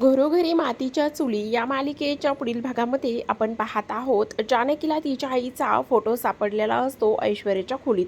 घरोघरी मातीच्या चुली या मालिकेच्या पुढील भागामध्ये आपण पाहत आहोत. जानकीला तिच्या आईचा फोटो सापडलेला असतो ऐश्वर्याच्या खोलीत.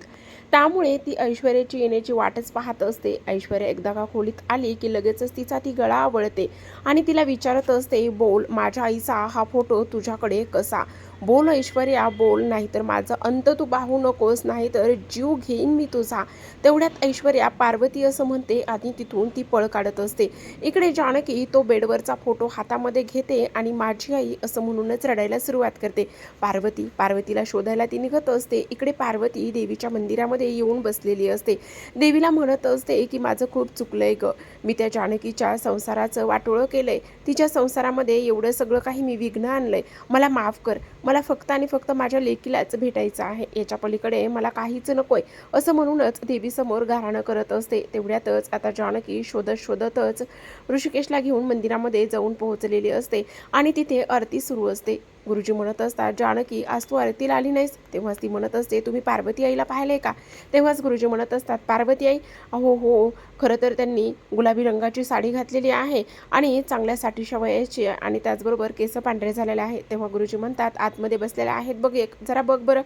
त्यामुळे ती ऐश्वर्याची येण्याची वाटच पाहत असते. ऐश्वर्या एकदा का खोलीत आली की लगेचच तिचा ती गळा आवळते आणि तिला विचारत असते बोल माझ्या आईचा हा फोटो तुझ्याकडे कसा? बोल ऐश्वर्या बोल नाहीतर माझं अंत तू पाहू नकोस नाहीतर जीव घेईन मी तुझा. तेवढ्यात ऐश्वर्या पार्वती असं म्हणते आणि तिथून ती पळ काढत असते. इकडे जानकी तो बेडवरचा फोटो हातामध्ये घेते आणि माझी आई असं म्हणूनच रडायला सुरुवात करते. पार्वती पार्वतीला शोधायला ती निघत असते. इकडे पार्वती देवीच्या मंदिरामध्ये येऊन बसलेली असते. देवीला म्हणत असते की माझं खूप चुकलंय ग. मी त्या जानकीच्या संसाराचं वाटोळं केलंय. तिच्या संसारामध्ये एवढं सगळं काही मी विघ्न आणलंय. मला माफ कर. मला फक्त आणि फक्त माझ्या लेकीलाच भेटायचं आहे. याच्या पलीकडे मला काहीच नकोय. असं म्हणूनच देवीसमोर घाराणं करत असते. तेवढ्यातच आता जानकी शोधत शोधतच ऋषिकेशला घेऊन मंदिरामध्ये जाऊन पोहोचलेली असते आणि तिथे आरती सुरू असते. गुरुजी म्हणत असतात जानकी आज तू आरतीला आली नाहीस? तेव्हाच ती म्हणत असते तुम्ही पार्वती आईला पाहिले का? तेव्हाच गुरुजी म्हणत असतात पार्वती आई अहो हो खरं तर त्यांनी गुलाबी रंगाची साडी घातलेली आहे आणि चांगल्या साठीच्या वयाची आणि त्याचबरोबर केस पांढरे झालेले आहेत. तेव्हा गुरुजी म्हणतात आतमध्ये बसलेले आहेत बघ एक जरा बघ बरं.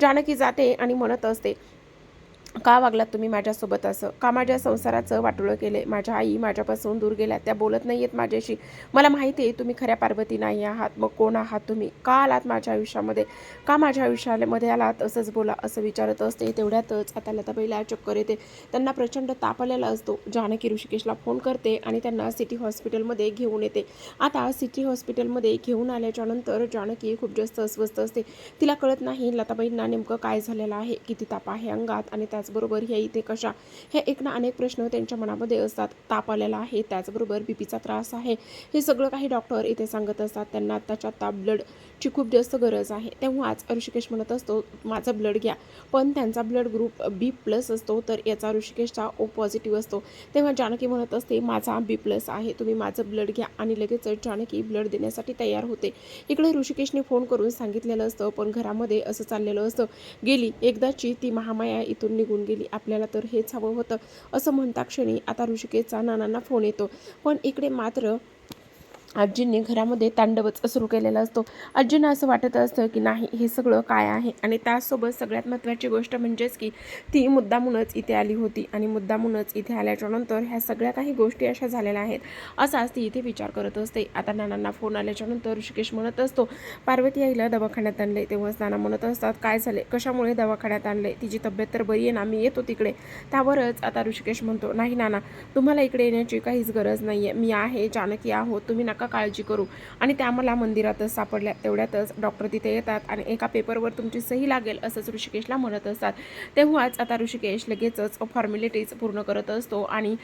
जानकी जाते आणि म्हणत असते का वागलात तुम्ही माझ्यासोबत असं? का माझ्या संसाराचं वाटोळं केले? माझ्या आई माझ्यापासून दूर गेल्या त्या बोलत नाही आहेत माझ्याशी. मला माहिती आहे तुम्ही खऱ्या पार्वती नाही आहात. मग कोण आहात तुम्ही? का आलात माझ्या आयुष्यामध्ये? का माझ्या आयुष्यामध्ये आलात? असंच बोला असं विचारत असते. तेवढ्यातच आता लताबाईला चक्कर येते. त्यांना प्रचंड ताप आलेला असतो. जानकी ऋषिकेशला फोन करते आणि त्यांना सिटी हॉस्पिटलमध्ये घेऊन येते. आता सिटी हॉस्पिटलमध्ये घेऊन आल्याच्यानंतर जानकी खूप जास्त अस्वस्थ असते. तिला कळत नाही लताबाईंना नेमकं काय झालेलं आहे. किती ताप आहे अंगात आणि त्या त्याचबरोबर ह्या इथे कशा हे एक ना अनेक प्रश्न त्यांच्या मनामध्ये असतात ताप आलेला आहे त्याचबरोबर बीपीचा त्रास आहे. हे सगळं काही डॉक्टर इथे सांगत असतात त्यांना आत्ताच्या ताप ब्लडची खूप जास्त गरज आहे. तेव्हाच ऋषिकेश म्हणत असतो माझं ब्लड घ्या. पण त्यांचा ब्लड ग्रुप बी प्लस असतो तर याचा ऋषिकेशचा ओ पॉझिटिव्ह असतो. तेव्हा जानकी म्हणत असते माझा बी प्लस आहे तुम्ही माझं ब्लड घ्या. आणि लगेच जानकी ब्लड देण्यासाठी तयार होते. इकडे ऋषिकेशने फोन करून सांगितलेलं असतं पण घरामध्ये असं चाललेलं असतं. गेली एकदाची ती महामाया इथून निघून गेली. आपल्याला तर हेच हवं होतं. असं म्हणता क्षणी आता ऋषिकेशचा नानांना फोन येतो. पण इकडे मात्र आजींनी घरामध्ये तांडवच सुरू केलेला असतो. आजींना असं वाटत असतं की नाही हे सगळं काय आहे? आणि त्यासोबत सगळ्यात महत्त्वाची गोष्ट म्हणजेच की ती मुद्दामूनच इथे आली होती. आणि मुद्दामूनच इथे आल्याच्यानंतर ह्या सगळ्या काही गोष्टी अशा झालेल्या आहेत. असाच ती इथे विचार करत असते. आता नानांना फोन आल्याच्यानंतर ऋषिकेश म्हणत असतो पार्वती आईला दवाखान्यात आणले तेव्हाच नाना म्हणत असतात काय झाले कशामुळे दवाखान्यात आणले तिची तब्येत तर बरी आहे ना? मी येतो तिकडे. त्यावरच आता ऋषिकेश म्हणतो नाही नाना तुम्हाला इकडे येण्याची काहीच गरज नाही आहे मी आहे जानकी आहोत. तुम्ही नका काळजी करू. आणि त्या मला मंदिरातच सापडल्या. तेवढ्यातच डॉक्टर तिथे येतात आणि एका पेपरवर तुमची सही लागेल असंच ऋषिकेशला म्हणत असतात. तेव्हाच आता ऋषिकेश लगेचच फॉर्मॅलिटीज पूर्ण करत असतो आणि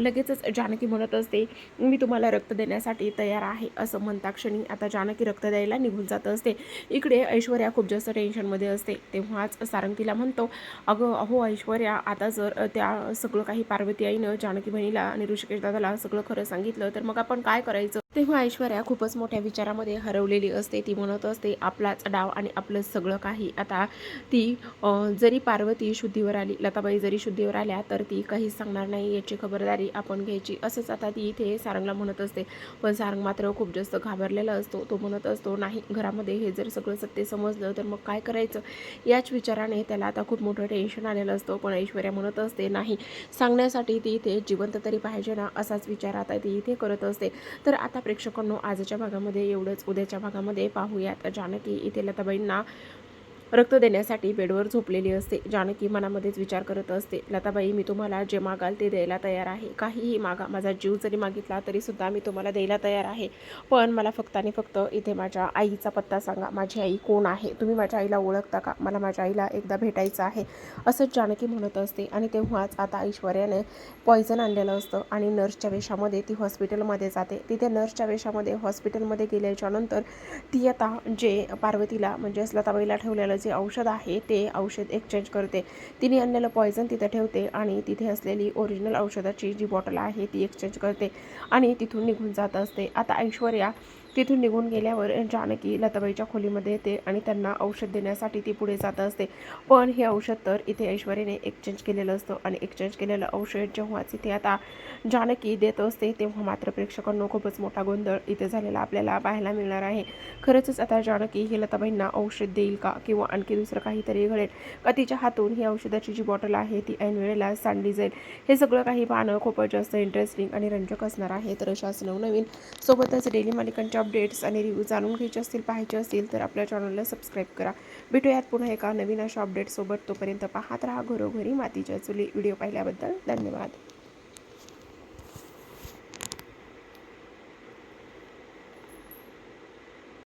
लगेचच जानकी म्हणत असते मी तुम्हाला रक्त देण्यासाठी तयार आहे असं म्हणता क्षणी आता जानकी रक्त द्यायला निघून जात असते. इकडे ऐश्वर्या खूप जास्त टेन्शनमध्ये असते. तेव्हाच सारंगीला म्हणतो अगं अहो ऐश्वर्या आता जर त्या सगळं काही पार्वती आईनं जानकी बहिणीला आणि ऋषिकेश दादाला सगळं खरं सांगितलं तर मग आपण काय करायचं? तेव्हा ऐश्वर्या खूपच मोठ्या विचारामध्ये हरवलेली असते. ती म्हणत असते आपलाच डाव आणि आपलं सगळं काही. आता ती जरी पार्वती शुद्धीवर आली लताबाई जरी शुद्धीवर आल्या तर ती काहीच सांगणार नाही याची खबरदारी आपण घ्यायची. असंच आता ती इथे सारंगला म्हणत असते. पण सारंग मात्र खूप जास्त घाबरलेला असतो. तो म्हणत असतो नाही घरामध्ये हे जर सगळं सत्य समजलं तर मग काय करायचं? याच विचाराने त्याला आता खूप मोठं टेन्शन आलेलं असतं. पण ऐश्वर्या म्हणत असते नाही सांगण्यासाठी ती इथे जिवंत तरी पाहिजे ना? असाच विचार आता ती इथे करत असते. तर आता प्रेक्षकांनो आजच्या भागामध्ये एवढंच. उद्याच्या भागामध्ये पाहूयात. जानकी इथे लताबाईंना रक्त देण्यासाठी बेडवर झोपलेली असते. जानकी मनामध्येच विचार करत असते. लताबाई मी तुम्हाला जे मागाल ते द्यायला तयार आहे. काहीही मागा. माझा जीव जरी मागितला तरीसुद्धा मी तुम्हाला द्यायला तयार आहे. पण मला फक्त आणि फक्त इथे माझ्या आईचा पत्ता सांगा. माझी आई कोण आहे? तुम्ही माझ्या आईला ओळखता का? मला माझ्या आईला एकदा भेटायचं आहे. असंच जानकी म्हणत असते. आणि तेव्हाच आता ऐश्वर्याने पॉयझन आणलेलं असतं आणि नर्सच्या वेशामध्ये ती हॉस्पिटलमध्ये जाते. तिथे नर्सच्या वेशामध्ये हॉस्पिटलमध्ये गेल्याच्यानंतर ती आता जे पार्वतीला म्हणजेच लताबाईला ठेवलेलं जे औषध आहे ते औषध एक्सचेंज करते. तिने आणलेलं पॉयझन तिथं ठेवते आणि तिथे असलेली ओरिजिनल औषधाची जी बॉटल आहे ती एक्सचेंज करते आणि तिथून निघून जात असते. आता ऐश्वर्या तिथून निघून गेल्यावर जानकी लताबाईच्या खोलीमध्ये येते आणि त्यांना औषध देण्यासाठी ती पुढे जात असते. पण हे औषध तर इथे ऐश्वर्याने एक्सचेंज केलेलं असतं आणि एक्सचेंज केलेलं औषध जेव्हाच इथे आता जानकी देत असते तेव्हा मात्र प्रेक्षकांना खूपच मोठा गोंधळ इथे झालेला आपल्याला पाहायला मिळणार आहे. खरंच आता जानकी ही लताबाईंना औषध देईल का? किंवा आणखी दुसरं काहीतरी घडेल? का तिच्या हातून ही औषधाची जी बॉटल आहे ती ऐन वेळेला सांडली जाईल? हे सगळं काही पाहणं खूपच जास्त इंटरेस्टिंग आणि रंजक असणार आहे. तर अशाच नवनवीन सोबतच डेली मालिकांच्या अपडेट्स आणि रिव्ह्यू जाणून घ्यायचे असतील पाहायचे असतील तर आपल्या चॅनलला सबस्क्राईब करा. भेटूयात पुन्हा एका नवीन अशा अपडेटसोबत तोपर्यंत पाहत राहा घरोघरी मातीच्या चुली. व्हिडिओ पाहिल्याबद्दल धन्यवाद.